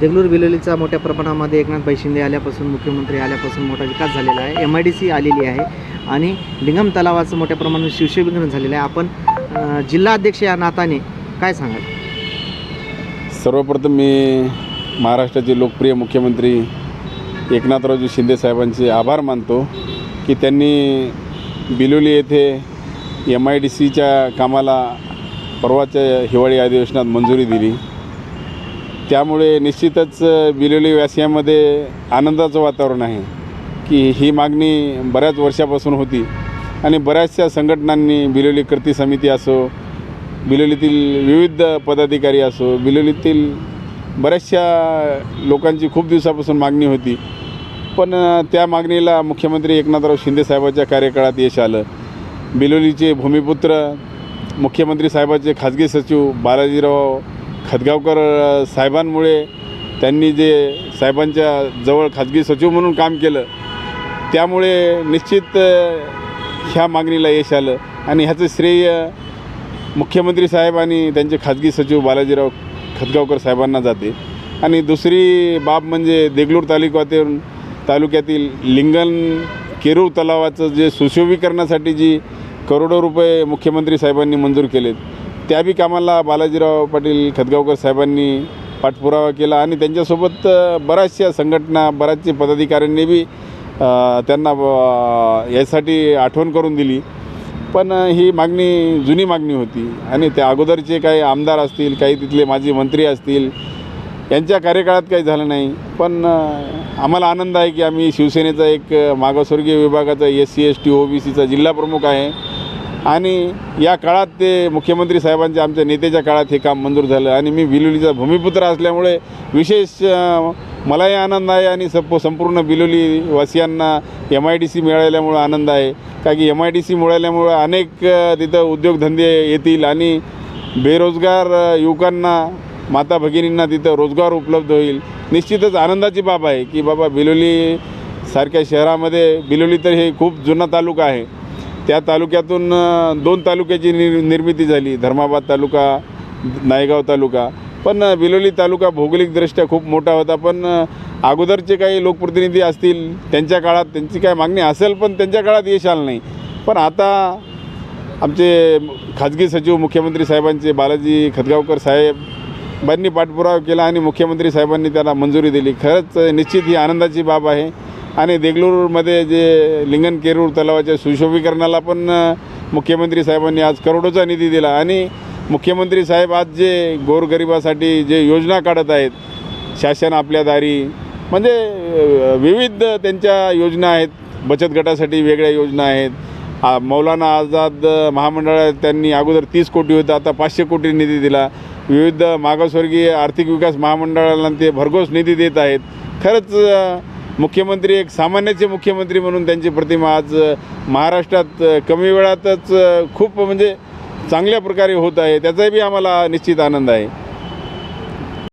देगलूर बिलोलीचा मोठ्या प्रमाणामध्ये एकनाथ शिंदे आल्यापासून मुख्यमंत्री आल्यापासून मोठा विकास झालेला आहे. एम आय डी सी आलेली आहे आणि लिंगम तलावाचं मोठ्या प्रमाणात शिवशोभीकरण झालेलं आहे. आपण जिल्हा जिल्हाध्यक्ष या नाताने काय सांगाल? सर्वप्रथम मी महाराष्ट्राचे लोकप्रिय मुख्यमंत्री एकनाथरावजी शिंदे साहेबांचे आभार मानतो की त्यांनी बिलोली येथे एम आय डी सीच्या कामाला परवाच्या हिवाळी अधिवेशनात मंजुरी दिली. त्यामुळे निश्चितच बिलोली व्यासियामध्ये आनंदाचं वातावरण आहे की ही मागणी बऱ्याच वर्षापासून होती आणि बऱ्याचशा संघटनांनी बिलोली कृती समिती असो बिलोलीतील विविध पदाधिकारी असो बिलोलीतील बऱ्याचशा लोकांची खूप दिवसापासून मागणी होती. पण त्या मागणीला मुख्यमंत्री एकनाथराव शिंदे साहेबाच्या कार्यकाळात यश आलं. बिलोलीचे भूमिपुत्र मुख्यमंत्री साहेबाचे खाजगी सचिव बालाजीराव खतगावकर साहेबांमुळे त्यांनी जे साहेबांच्या जवळ खाजगी सचिव म्हणून काम केलं त्यामुळे निश्चित ह्या मागणीला यश आलं. आणि ह्याचं श्रेय मुख्यमंत्री साहेब आणि त्यांचे खाजगी सचिव बालाजीराव खतगावकर साहेबांना जाते. आणि दुसरी बाब म्हणजे देगलूर तालुक्यातून तालुक्यातील लिंगण केरूर तलावाचं जे सुशोभीकरणासाठी जी करोडो रुपये मुख्यमंत्री साहेबांनी मंजूर केलेत त्या बी कामाला बालाजीराव पाटील खतगावकर साहेबांनी पाठपुरावा केला आणि त्यांच्यासोबत बऱ्याचशा संघटना बऱ्याचशे पदाधिकाऱ्यांनी बी त्यांना यासाठी आठवण करून दिली. पण ही मागणी जुनी मागणी होती आणि त्या अगोदरचे काही आमदार असतील काही तिथले माजी मंत्री असतील यांच्या कार्यकाळात काही झालं नाही. पण आम्हाला आनंद आहे की आम्ही शिवसेनेचा एक मागासवर्गीय विभागाचा S C S T O B सीचा जिल्हाप्रमुख आहे. आणि या काळात ते मुख्यमंत्री साहेबांच्या आमच्या नेत्याच्या काळात हे काम मंजूर झालं आणि मी बिलोलीचा भूमिपुत्र असल्यामुळे विशेष मलाही आनंद आहे आणि सप संपूर्ण बिलोली वासियांना एम आय डी सी मिळाल्यामुळं आनंद आहे. का की एम आय डी सी मिळाल्यामुळं अनेक तिथं उद्योगधंदे येतील आणि बेरोजगार युवकांना माता भगिनींना तिथं रोजगार उपलब्ध होईल. निश्चितच आनंदाची बाब आहे की बाबा बिलोली सारख्या शहरामध्ये बिलोली तर हे खूप जुना तालुका आहे. त्या तालुक्यातून दोन तालुक्याची निर् निर्मिती झाली. धर्माबाद तालुका नायगाव तालुका. पण बिलोली तालुका भौगोलिकदृष्ट्या खूप मोठा होता. पण अगोदरचे काही लोकप्रतिनिधी असतील त्यांच्या काळात त्यांची काय मागणी असेल पण त्यांच्या काळात यश आलं नाही. पण आता आमचे खाजगी सचिव मुख्यमंत्री साहेबांचे बालाजी खतगावकर साहेबांनी पाठपुरावा केला आणि मुख्यमंत्री साहेबांनी त्याला मंजुरी दिली. खरंच निश्चित ही आनंदाची बाब आहे. आणि देगलूरमध्ये जे लिंगनकेरूर तलावाच्या सुशोभीकरणाला पण मुख्यमंत्री साहेबांनी आज करोडोचा निधी दिला. आणि मुख्यमंत्री साहेब आज जे गोरगरिबासाठी जे योजना काढत आहेत शासन आपल्या दारी म्हणजे विविध त्यांच्या योजना आहेत बचत गटासाठी वेगळ्या योजना आहेत. मौलाना आझाद महामंडळात त्यांनी अगोदर तीस कोटी होतं आता पाचशे कोटी निधी दिला. विविध मागासवर्गीय आर्थिक विकास महामंडळाला ते भरघोस निधी देत आहेत. खरंच मुख्यमंत्री एक सामान्याचे मुख्यमंत्री म्हणून त्यांची प्रतिमा आज महाराष्ट्रात कमी वेळातच खूप म्हणजे चांगल्या प्रकारे होत आहे. त्याचाही बी आम्हाला निश्चित आनंद आहे.